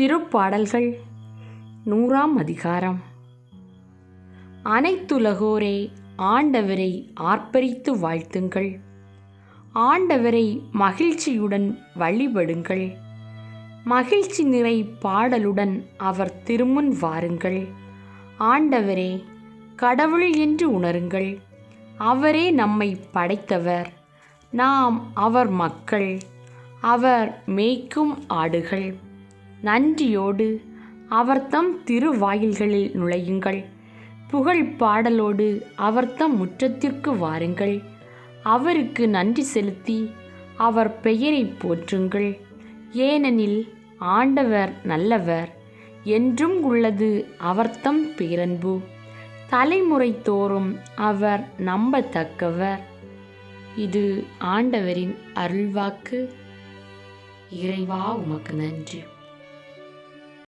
திருப்பாடல்கள் நூறாம் அதிகாரம். அனைத்துலகோரே ஆண்டவரை ஆர்ப்பரித்து வாழ்த்துங்கள். ஆண்டவரை மகிழ்ச்சியுடன் வழிபடுங்கள். மகிழ்ச்சி நிறை பாடலுடன் அவர் திருமுன் வாருங்கள். ஆண்டவரே கடவுள் என்று உணருங்கள். அவரே நம்மை படைத்தவர். நாம் அவர் மக்கள். அவர் மேய்க்கும் ஆடுகள். நன்றியோடு அவர்தம் திருவாயில்களில் நுழையுங்கள். புகழ் பாடலோடு அவர்தம் முற்றத்திற்கு வாருங்கள். அவருக்கு நன்றி செலுத்தி அவர் பெயரை போற்றுங்கள். ஏனெனில் ஆண்டவர் நல்லவர் என்றும் உள்ளது அவர்தம் பேரன்பு. தலைமுறை தோறும் அவர் நம்பத்தக்கவர். இது ஆண்டவரின் அருள்வாக்கு. இறைவா உமக்கு நன்றி.